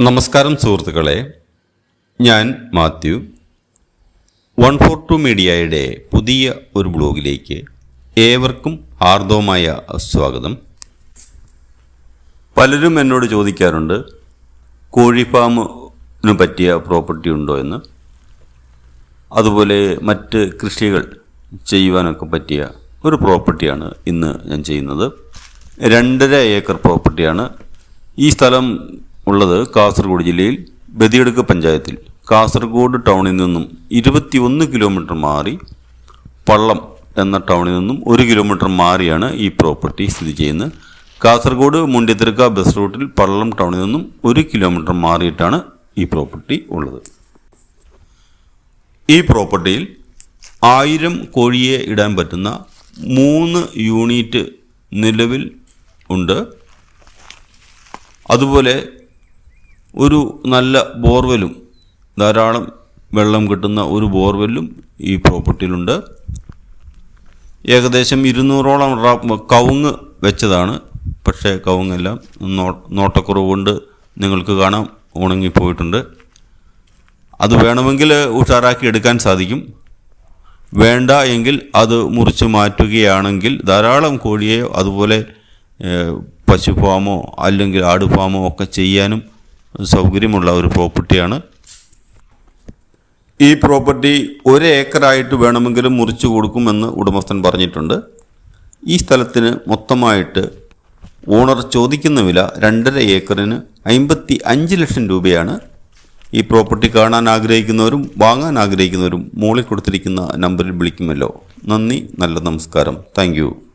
നമസ്കാരം സുഹൃത്തുക്കളെ. ഞാൻ മാത്യു. വൺ ഫോർ ടു മീഡിയയുടെ പുതിയ ഒരു ബ്ലോഗിലേക്ക് ഏവർക്കും ഹാർദവമായ സ്വാഗതം. പലരും എന്നോട് ചോദിക്കാറുണ്ട് കോഴി ഫാമിന് പറ്റിയ പ്രോപ്പർട്ടി ഉണ്ടോ എന്ന്. അതുപോലെ മറ്റ് കൃഷികൾ ചെയ്യുവാനൊക്കെ പറ്റിയ ഒരു പ്രോപ്പർട്ടിയാണ് ഇന്ന് ഞാൻ ചെയ്യുന്നത്. രണ്ടര ഏക്കർ പ്രോപ്പർട്ടിയാണ് ഈ സ്ഥലം ഉള്ളത് കാസർഗോഡ് ജില്ലയിൽ ബദിയടുക്ക് പഞ്ചായത്തിൽ. കാസർഗോഡ് ടൗണിൽ നിന്നും ഇരുപത്തിയൊന്ന് കിലോമീറ്റർ മാറി പള്ളം എന്ന ടൗണിൽ നിന്നും ഒരു കിലോമീറ്റർ മാറിയാണ് ഈ പ്രോപ്പർട്ടി സ്ഥിതി ചെയ്യുന്നത്. കാസർഗോഡ് മുണ്ടിത്തിരക്ക ബസ് റൂട്ടിൽ പള്ളം ടൗണിൽ നിന്നും ഒരു കിലോമീറ്റർ മാറിയിട്ടാണ് ഈ പ്രോപ്പർട്ടി ഉള്ളത്. ഈ പ്രോപ്പർട്ടിയിൽ ആയിരം കോഴിയെ ഇടാൻ പറ്റുന്ന മൂന്ന് യൂണിറ്റ് നിലവിൽ ഉണ്ട്. അതുപോലെ ഒരു നല്ല ബോർവെലും ധാരാളം വെള്ളം കിട്ടുന്ന ഒരു ബോർവെല്ലും ഈ പ്രോപ്പർട്ടിയിലുണ്ട്. ഏകദേശം ഇരുന്നൂറോളം കവുങ്ങ് വെച്ചതാണ്. പക്ഷേ കവുങ്ങെല്ലാം നോ നോട്ടക്കുറവ് കൊണ്ട് നിങ്ങൾക്ക് കാണാം ഉണങ്ങിപ്പോയിട്ടുണ്ട്. അത് വേണമെങ്കിൽ ഉഷാറാക്കി എടുക്കാൻ സാധിക്കും. വേണ്ട എങ്കിൽ അത് മുറിച്ച് മാറ്റുകയാണെങ്കിൽ ധാരാളം കോഴിയെ അതുപോലെ പശു ഫാമോ അല്ലെങ്കിൽ ആട് ഫാമോ ഒക്കെ ചെയ്യാനും സൗകര്യമുള്ള ഒരു പ്രോപ്പർട്ടിയാണ്. ഈ പ്രോപ്പർട്ടി ഒരു ഏക്കറായിട്ട് വേണമെങ്കിലും മുറിച്ചു കൊടുക്കുമെന്ന് ഉടമസ്ഥൻ പറഞ്ഞിട്ടുണ്ട്. ഈ സ്ഥലത്തിന് മൊത്തമായിട്ട് ഓണർ ചോദിക്കുന്ന വില രണ്ടര ഏക്കറിന് അമ്പത്തി അഞ്ച് ലക്ഷം രൂപയാണ്. ഈ പ്രോപ്പർട്ടി കാണാൻ ആഗ്രഹിക്കുന്നവരും വാങ്ങാൻ ആഗ്രഹിക്കുന്നവരും മുകളിൽ കൊടുത്തിരിക്കുന്ന നമ്പറിൽ വിളിക്കുമല്ലോ. നന്ദി നല്ല നമസ്കാരം. താങ്ക്